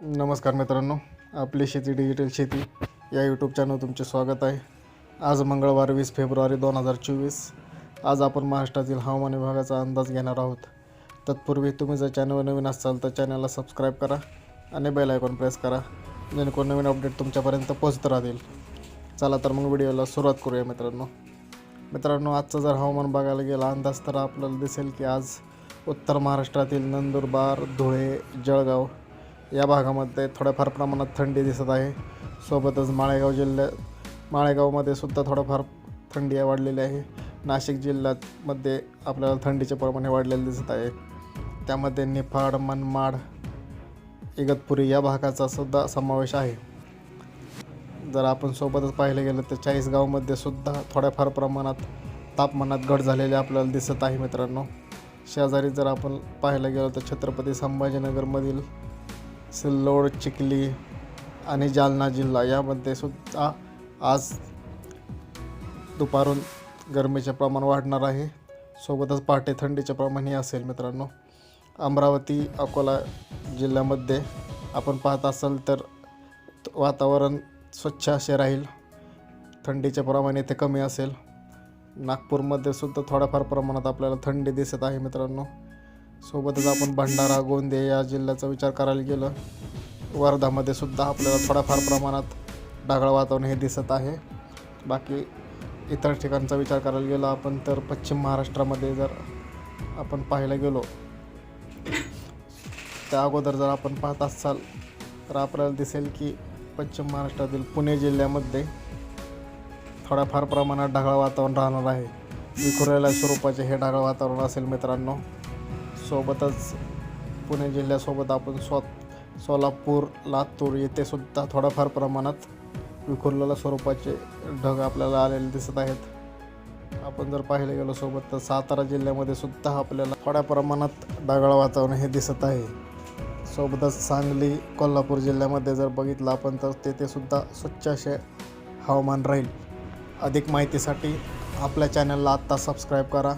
नमस्कार मित्रांनो आपली शेती डिजिटल शेती या यूट्यूब चॅनल तुमचे स्वागत आहे. आज मंगळवार वीस फेब्रुवारी दोन हजार चोवीस. आज आपण महाराष्ट्रातील हवामान विभागाचा अंदाज घेणार आहोत. तत्पूर्वी तुम्ही जर चॅनलवर नवीन असाल तर चॅनलला सबस्क्राईब करा आणि बेल आयकॉन प्रेस करा. जेणेकरून नवीन अपडेट तुमच्यापर्यंत पोहोचत राहतील. चला तर मग व्हिडिओला सुरुवात करूया मित्रांनो. मित्रांनो आजचं जर हवामान बघायला गेला अंदाज तर आपल्याला दिसेल की आज उत्तर महाराष्ट्रातील नंदुरबार धुळे जळगाव या भागामध्ये थोड्याफार प्रमाणात थंडी दिसत आहे. सोबतच माळेगाव जिल्ह्यात माळेगावमध्ये सुद्धा थोडंफार थंडी वाढलेली आहे. नाशिक जिल्ह्यात मध्ये आपल्याला थंडीचे प्रमाण हे वाढलेले दिसत आहे. त्यामध्ये निफाड मनमाड इगतपुरी या भागाचा सुद्धा समावेश आहे. जर आपण सोबतच पाहिलं गेलं तर चाळीसगावमध्ये सुद्धा थोड्याफार प्रमाणात तापमानात घट झालेली आपल्याला दिसत आहे मित्रांनो. शेजारी जर आपण पाहायला गेलो तर छत्रपती संभाजीनगरमधील सिल्लोड चिखली आणि जालना जिल्हा यामध्ये सुद्धा आज दुपारून गरमीचे प्रमाण वाढणार आहे. सोबतच पहाटे थंडीचे प्रमाणही असेल मित्रांनो. अमरावती अकोला जिल्ह्यामध्ये आपण पाहत असाल तर वातावरण स्वच्छ असे राहील. थंडीचे प्रमाण इथे कमी असेल. नागपूरमध्ये सुद्धा थोड्याफार प्रमाणात आपल्याला थंडी दिसत आहे मित्रांनो. सोबतच आपण भंडारा गोंदे या जिल्ह्याचा विचार करायला गेलं वर्धामध्ये सुद्धा आपल्याला थोड्याफार प्रमाणात ढगाळ वातावरण हे दिसत आहे. बाकी इतर ठिकाणचा विचार करायला गेलो आपण तर पश्चिम महाराष्ट्रामध्ये जर आपण पाहायला गेलो त्या अगोदर जर आपण पाहत असाल तर आपल्याला दिसेल की पश्चिम महाराष्ट्रातील पुणे जिल्ह्यामध्ये थोड्याफार प्रमाणात ढगाळ वातावरण राहणार आहे. विखुरलेल्या स्वरूपाचे हे ढगाळ वातावरण असेल मित्रांनो. सोबतच पुणे जिल्ह्यासोबत आपण स्व सोलापूर लातूर येथे सुद्धा थोड्याफार प्रमाणात विखुरलेल्या स्वरूपाचे ढग आपल्याला आलेले दिसत आहेत. आपण जर पाहिलं गेलो सोबत तर सातारा जिल्ह्यामध्ये सुद्धा आपल्याला थोड्या प्रमाणात ढगाळ वातावरण हे दिसत आहे. सोबतच सांगली कोल्हापूर जिल्ह्यामध्ये जर बघितलं आपण तर तेथे सुद्धा स्वच्छ असे हवामान राहील. अधिक माहितीसाठी आपल्या चॅनलला आत्ता सबस्क्राईब करा.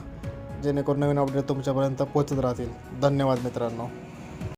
जेणेकरून नवीन अपडेट तुमच्यापर्यंत पोचत राहतील. धन्यवाद मित्रांनो.